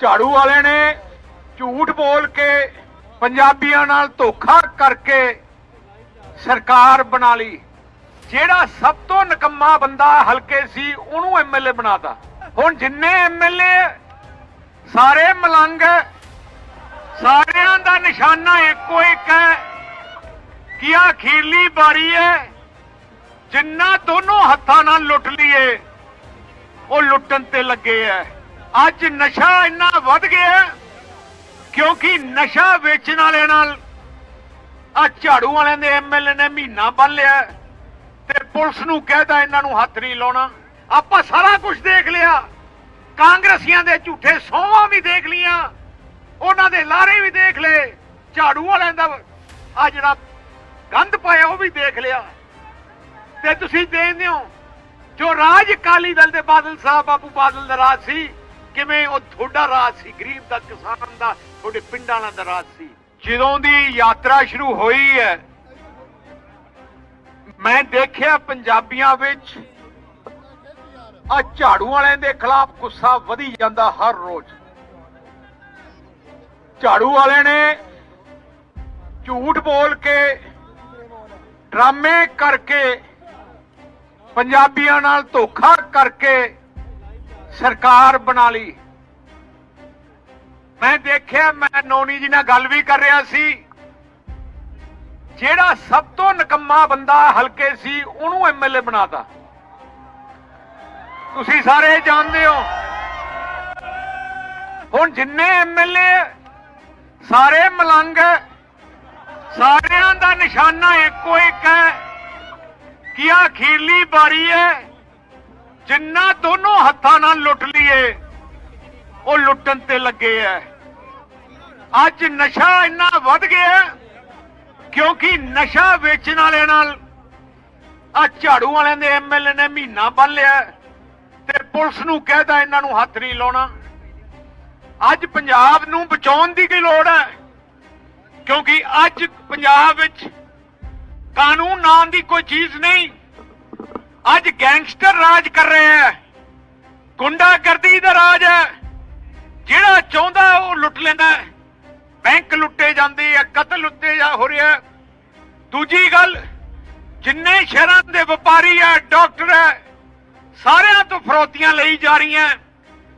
ਝਾੜੂ ਵਾਲੇ ਨੇ ਝੂਠ ਬੋਲ ਕੇ ਪੰਜਾਬੀਆਂ ਨਾਲ ਧੋਖਾ ਕਰਕੇ ਸਰਕਾਰ ਬਣਾ ਲਈ। ਜਿਹੜਾ ਸਭ ਤੋਂ ਨਕੰਮਾ ਬੰਦਾ ਹਲਕੇ ਸੀ, ਉਹਨੂੰ ਐਮਐਲਏ ਬਣਾਤਾ। ਹੁਣ ਜਿੰਨੇ ਐਮਐਲਏ ਸਾਰੇ ਮਲੰਗ ਸਾਰਿਆਂ ਦਾ ਨਿਸ਼ਾਨਾ ਇੱਕੋ ਇੱਕ ਹੈ ਕਿ ਆ ਅਖੀਰਲੀ ਵਾਰੀ ਹੈ ਜਿੰਨਾ ਦੋਨੋਂ ਹੱਥਾਂ ਨਾਲ ਲੁੱਟ ਲਈਏ, ਉਹ ਲੁੱਟਣ ਤੇ ਲੱਗੇ ਐ ਅੱਜ ਨਸ਼ਾ ਇੰਨਾ ਵੱਧ ਗਿਆ ਕਿਉਂਕਿ ਨਸ਼ਾ ਵੇਚਣ ਵਾਲਿਆਂ ਨਾਲ ਆ ਝਾੜੂ ਵਾਲਿਆਂ ਦੇ ਐਮਐਲਏ ਨੇ ਮਹੀਨਾ ਬੰਨ ਲਿਆ ਤੇ ਪੁਲਿਸ ਨੂੰ ਕਹਿਦਾ ਇਹਨਾਂ ਨੂੰ ਹੱਥ ਨਹੀਂ ਲਾਉਣਾ। ਆਪਾਂ ਸਾਰਾ ਕੁਝ ਦੇਖ ਲਿਆ। ਕਾਂਗਰਸੀਆਂ ਦੇ ਝੂਠੇ ਸੌਵਾਂ ਵੀ ਦੇਖ ਲੀਆਂ ਉਹਨਾਂ ਦੇ ਲਾਰੇ ਵੀ ਦੇਖ ਲਏ। ਝਾੜੂ ਵਾਲਿਆਂ ਦਾ ਆ ਜਿਹੜਾ ਗੰਦ ਪਾਇਆ ਉਹ ਵੀ ਦੇਖ ਲਿਆ। ਤੇ ਤੁਸੀਂ ਦੇਖਦੇ ਹੋ, ਜੋ ਰਾਜ ਅਕਾਲੀ ਦਲ ਦੇ ਬਾਦਲ ਸਾਹਿਬ ਬਾਬੂ ਬਾਦਲ ਦਾ ਰਾਜ ਸੀ ਕਿਵੇਂ ਉਹ ਤੁਹਾਡਾ ਰਾਜ ਸੀ? ਗਰੀਬ ਦਾ, ਕਿਸਾਨ ਦਾ, ਤੁਹਾਡੇ ਪਿੰਡਾਂ ਦਾ ਰਾਜ ਸੀ। ਜਦੋਂ ਦੀ ਯਾਤਰਾ ਸ਼ੁਰੂ ਹੋਈ ਹੈ, ਮੈਂ ਦੇਖਿਆ ਪੰਜਾਬੀਆਂ ਵਿੱਚ ਆ ਝਾੜੂ ਵਾਲਿਆਂ ਦੇ ਖਿਲਾਫ ਗੁੱਸਾ ਵਧੀ ਜਾਂਦਾ ਹਰ ਰੋਜ਼। ਝਾੜੂ ਵਾਲਿਆਂ ਨੇ ਝੂਠ ਬੋਲ ਕੇ, ਡਰਾਮੇ ਕਰਕੇ, ਪੰਜਾਬੀਆਂ ਨਾਲ ਧੋਖਾ ਕਰਕੇ ਸਰਕਾਰ ਬਣਾ ਲਈ। ਮੈਂ ਦੇਖਿਆ, ਮੈਂ ਨੋਨੀ ਜੀ ਨਾਲ ਗੱਲ ਵੀ ਕਰ ਰਿਹਾ ਸੀ। ਜਿਹੜਾ ਸਭ ਤੋਂ ਨਕੰਮਾ ਬੰਦਾ ਹਲਕੇ ਸੀ, ਉਹਨੂੰ ਐਮਐਲਏ ਬਣਾਤਾ। ਤੁਸੀਂ ਸਾਰੇ ਜਾਣਦੇ ਹੋ। ਹੁਣ ਜਿੰਨੇ ਐਮਐਲਏ ਸਾਰੇ ਮਲੰਗ ਸਾਰਿਆਂ ਦਾ ਨਿਸ਼ਾਨਾ ਇੱਕੋ ਇੱਕ ਹੈ ਕਿ ਆ ਅਖੀਰਲੀ ਵਾਰੀ ਹੈ ਜਿੰਨਾ ਦੋਨੋਂ ਹੱਥਾਂ ਨਾਲ ਲੁੱਟ ਲਈਏ, ਉਹ ਲੁੱਟਣ ਤੇ ਲੱਗੇ ਐ। ਅੱਜ ਨਸ਼ਾ ਇੰਨਾ ਵੱਧ ਗਿਆ ਕਿਉਂਕਿ ਨਸ਼ਾ ਵੇਚਣ ਵਾਲਿਆਂ ਨਾਲ ਆ ਝਾੜੂ ਵਾਲਿਆਂ ਦੇ ਐਮਐਲਏ ਨੇ ਮਹੀਨਾ ਬੰਨ ਲਿਆ ਤੇ ਪੁਲਿਸ ਨੂੰ ਕਹਿਦਾ ਇਹਨਾਂ ਨੂੰ ਹੱਥ ਨਹੀਂ ਲਾਉਣਾ। ਅੱਜ ਪੰਜਾਬ ਨੂੰ ਬਚਾਉਣ ਦੀ ਕੀ ਲੋੜ ਹੈ ਕਿਉਂਕਿ ਅੱਜ ਪੰਜਾਬ ਵਿੱਚ ਕਾਨੂੰਨ ਨਾਂ ਦੀ ਕੋਈ ਚੀਜ਼ ਨਹੀਂ। ਅੱਜ ਗੈਂਗਸਟਰ ਰਾਜ ਕਰ ਰਿਹਾ ਹੈ। ਗੁੰਡਾਗਰਦੀ ਦਾ ਰਾਜ ਹੈ। ਜਿਹੜਾ ਚਾਹੁੰਦਾ ਉਹ ਲੁੱਟ ਲੈਂਦਾ ਬੈਂਕ ਲੁੱਟੇ ਜਾਂਦੇ ਆ, ਕਤਲ ਉੱਤੇ ਜਾ ਹੋ ਰਿਹਾ ਦੂਜੀ ਗੱਲ, ਜਿੰਨੇ ਸ਼ਹਿਰਾਂ ਦੇ ਵਪਾਰੀ ਹੈ, ਡਾਕਟਰ ਹੈ, ਸਾਰਿਆਂ ਤੋਂ ਫਰੋਤੀਆਂ ਲਈ ਜਾ ਰਹੀਆਂ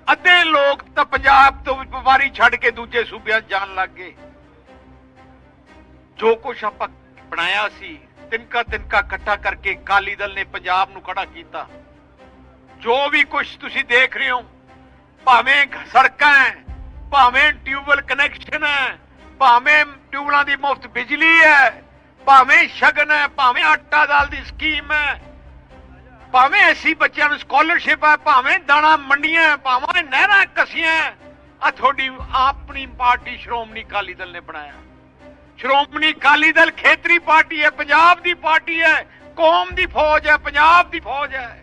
ਅੱਧੇ ਲੋਕ ਤਾਂ ਪੰਜਾਬ ਤੋਂ ਵਪਾਰੀ ਛੱਡ ਕੇ ਦੂਜੇ ਸੂਬਿਆਂ ਜਾਣ ਲੱਗ ਗਏ। ਜੋ ਕੁਛ ਆਪਾਂ ਬਣਾਇਆ ਸੀ ਤਿਨਕਾ ਤਿਨਕਾ ਇਕੱਠਾ ਕਰਕੇ ਕਾਲੀ ਦਲ ਨੇ ਪੰਜਾਬ ਨੂੰ ਖੜਾ ਕੀਤਾ। ਜੋ ਵੀ ਕੁਛ ਤੁਸੀਂ ਦੇਖ ਰਹੇ ਹੋ, ਭਾਵੇਂ ਸੜਕਾਂ ਹੈ, ਭਾਵੇਂ ਟਿਊਬਵੈਲ ਕਨੈਕਸ਼ਨ ਹੈ, ਭਾਵੇਂ ਟਿਊਬਲਾਂ ਦੀ ਮੁਫਤ ਬਿਜਲੀ ਹੈ, ਭਾਵੇਂ ਸ਼ਗਨ ਹੈ, ਭਾਵੇਂ ਆਟਾ ਦਾਲ ਦੀ ਸਕੀਮ ਹੈ, ਭਾਵੇਂ ਐਸੀ ਬੱਚਿਆਂ ਨੂੰ ਸਕਾਲਰਸ਼ਿਪ ਹੈ, ਭਾਵੇਂ ਦਾਣਾ ਮੰਡੀਆਂ ਭਾਵੇਂ ਨਹਿਰਾਂ ਕਸੀਆਂ ਆ ਤੁਹਾਡੀ ਆਪਣੀ ਪਾਰਟੀ ਸ਼੍ਰੋਮਣੀ ਅਕਾਲੀ ਦਲ ਨੇ ਬਣਾਇਆ। ਸ਼੍ਰੋਮਣੀ ਅਕਾਲੀ ਦਲ ਖੇਤਰੀ ਪਾਰਟੀ ਹੈ, ਪੰਜਾਬ ਦੀ ਪਾਰਟੀ ਹੈ, ਕੌਮ ਦੀ ਫੌਜ ਹੈ, ਪੰਜਾਬ ਦੀ ਫੌਜ ਹੈ।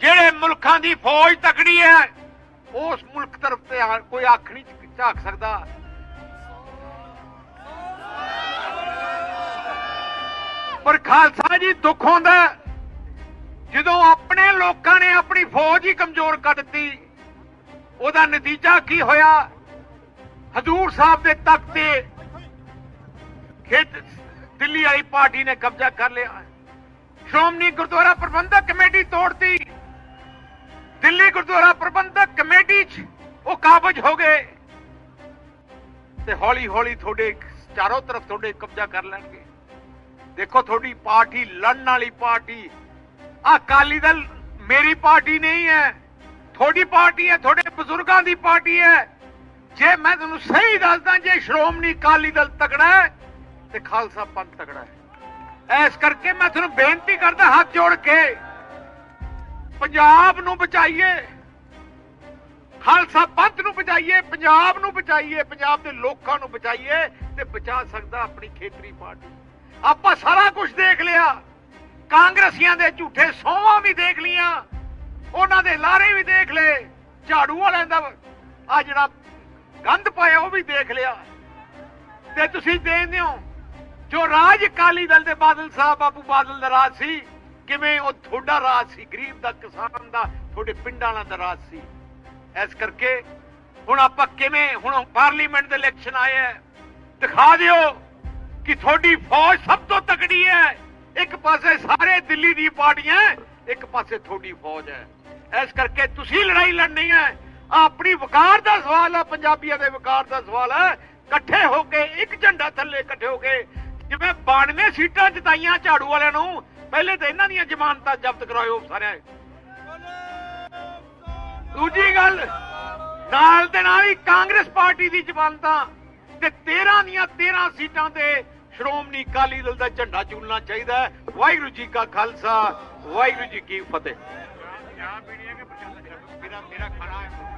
ਜਿਹੜੇ ਮੁਲਕਾਂ ਦੀ ਫੌਜ ਤਕੜੀ ਹੈ, ਉਸ ਮੁਲਕ ਤਰਫ ਤੇ ਕੋਈ ਅੱਖ ਨਹੀਂ ਝਾਕ ਸਕਦਾ। ਪਰ ਖਾਲਸਾ ਜੀ ਦੁੱਖ ਹੁੰਦਾ ਜਦੋਂ ਆਪਣੇ ਲੋਕਾਂ ਨੇ ਆਪਣੀ ਫੌਜ ਹੀ ਕਮਜ਼ੋਰ ਕਰ ਦਿੱਤੀ। ਉਹਦਾ ਨਤੀਜਾ ਕੀ ਹੋਇਆ? ਹਜ਼ੂਰ ਸਾਹਿਬ ਦੇ ਤਖਤ ਤੇ ਖੇਤ ਦਿੱਲੀ ਵਾਲੀ ਪਾਰਟੀ ਨੇ ਕਬਜ਼ਾ ਕਰ ਲਿਆ। ਸ਼੍ਰੋਮਣੀ ਗੁਰਦੁਆਰਾ ਪ੍ਰਬੰਧਕ ਕਮੇਟੀ ਤੋੜਤੀ। ਦਿੱਲੀ ਗੁਰਦੁਆਰਾ ਪ੍ਰਬੰਧਕ ਕਮੇਟੀ 'ਚ ਉਹ ਕਾਬਜ ਹੋ ਗਏ। ਤੇ ਹੌਲੀ ਹੌਲੀ ਤੁਹਾਡੇ ਚਾਰੋਂ ਤਰਫ ਤੁਹਾਡੇ ਕਬਜ਼ਾ ਕਰ ਲੈਣਗੇ। ਦੇਖੋ, ਤੁਹਾਡੀ ਪਾਰਟੀ ਲੜਨ ਵਾਲੀ ਪਾਰਟੀ। ਆ ਅਕਾਲੀ ਦਲ ਮੇਰੀ ਪਾਰਟੀ ਨਹੀਂ ਹੈ। ਤੁਹਾਡੀ ਪਾਰਟੀ ਹੈ, ਤੁਹਾਡੇ ਬਜ਼ੁਰਗਾਂ ਦੀ ਪਾਰਟੀ ਹੈ। ਜੇ ਮੈਂ ਤੁਹਾਨੂੰ ਸਹੀ ਦੱਸਦਾ, ਜੇ ਸ਼੍ਰੋਮਣੀ ਅਕਾਲੀ ਦਲ ਤਕੜਾ ਹੈ ਤੇ ਖਾਲਸਾ ਪੰਥ ਤਕੜਾ ਹੈ। ਐਸ ਕਰਕੇ ਮੈਂ ਤੁਹਾਨੂੰ ਬੇਨਤੀ ਕਰਦਾ, ਹੱਥ ਜੋੜ ਕੇ ਪੰਜਾਬ ਨੂੰ ਬਚਾਈਏ, ਖਾਲਸਾ ਪੰਥ ਨੂੰ ਬਚਾਈਏ, ਪੰਜਾਬ ਨੂੰ ਬਚਾਈਏ, ਪੰਜਾਬ ਦੇ ਲੋਕਾਂ ਨੂੰ ਬਚਾਈਏ ਤੇ ਬਚਾ ਸਕਦਾ ਆਪਣੀ ਖੇਤਰੀ ਪਾਰਟੀ। ਆਪਾਂ ਸਾਰਾ ਕੁਝ ਦੇਖ ਲਿਆ, ਕਾਂਗਰਸੀਆਂ ਦੇ ਝੂਠੇ ਸੋਹਾਂ ਵੀ ਦੇਖ ਲੀਆਂ ਉਹਨਾਂ ਦੇ ਲਾਰੇ ਵੀ ਦੇਖ ਲਏ, ਝਾੜੂ ਵਾਲਿਆਂ ਦਾ ਆ ਜਿਹੜਾ ਗੰਦ ਪਾਇਆ ਉਹ ਵੀ ਦੇਖ ਲਿਆ। ਤੇ ਤੁਸੀਂ ਦੇਖਦੇ ਹੋ ਜੋ ਰਾਜ ਅਕਾਲੀ ਦਲ ਦੇ ਬਾਦਲ ਸਾਹਿਬ ਬਾਬੂ ਬਾਦਲ ਦਾ ਰਾਜ ਸੀ, ਕਿਵੇਂ ਉਹ ਤੁਹਾਡਾ ਰਾਜ ਸੀ? ਗਰੀਬ ਦਾ, ਕਿਸਾਨ ਦਾ, ਤੁਹਾਡੇ ਪਿੰਡਾਂ ਦਾ ਰਾਜ ਸੀ। ਇਸ ਕਰਕੇ ਹੁਣ ਆਪਾਂ ਕਿਵੇਂ, ਹੁਣ ਪਾਰਲੀਮੈਂਟ ਦੇ ਇਲੈਕਸ਼ਨ ਆਏ ਹੈ, ਦਿਖਾ ਦਿਓ ਕਿ ਤੁਹਾਡੀ ਫੌਜ ਸਭ ਤੋਂ ਤਕੜੀ ਹੈ। ਇੱਕ ਪਾਸੇ ਸਾਰੇ ਦਿੱਲੀ ਦੀ ਪਾਰਟੀਆਂ ਇੱਕ ਪਾਸੇ ਤੁਹਾਡੀ ਫੌਜ ਹੈ। ਇਸ ਕਰਕੇ ਤੁਸੀਂ ਲੜਾਈ ਲੜਨੀ ਹੈ। ਆਪਣੀ ਵਕਾਰ ਦਾ ਸਵਾਲ ਹੈ, ਪੰਜਾਬੀਆਂ ਦੇ ਵਕਾਰ ਦਾ ਸਵਾਲ ਹੈ। ਇਕੱਠੇ ਹੋ ਕੇ, ਇੱਕ ਝੰਡਾ ਥੱਲੇ ਇਕੱਠੇ ਹੋ ਕੇ ਜਿਵੇਂ 92 ਸੀਟਾਂ ਜਿਤਾਈਆਂ ਝਾੜੂ ਵਾਲਿਆਂ ਨੂੰ, ਪਹਿਲੇ ਤਾਂ ਇਹਨਾਂ ਦੀਆਂ ਜ਼ਮਾਨਤਾਂ ਜ਼ਬਤ ਕਰਾਇਓ ਸਾਰਿਆਂ ਦੂਜੀ ਗੱਲ, ਨਾਲ ਦੇ ਨਾਲ ਹੀ ਕਾਂਗਰਸ ਪਾਰਟੀ ਦੀ ਜ਼ਮਾਨਤਾਂ ਤੇ 13 ਦੀਆਂ 13 ਸੀਟਾਂ ਤੇ ਸ਼੍ਰੋਮਣੀ ਅਕਾਲੀ ਦਲ ਦਾ ਝੰਡਾ ਚੁਣਨਾ ਚਾਹੀਦਾ ਹੈ। ਵਾਹਿਗੁਰੂ ਜੀ ਕਾ ਖਾਲਸਾ, ਵਾਹਿਗੁਰੂ ਜੀ ਕੀ ਫਤਿਹ। ਮੇਰਾ ਮੇਰਾ ਖਾਣਾ ਹੈ।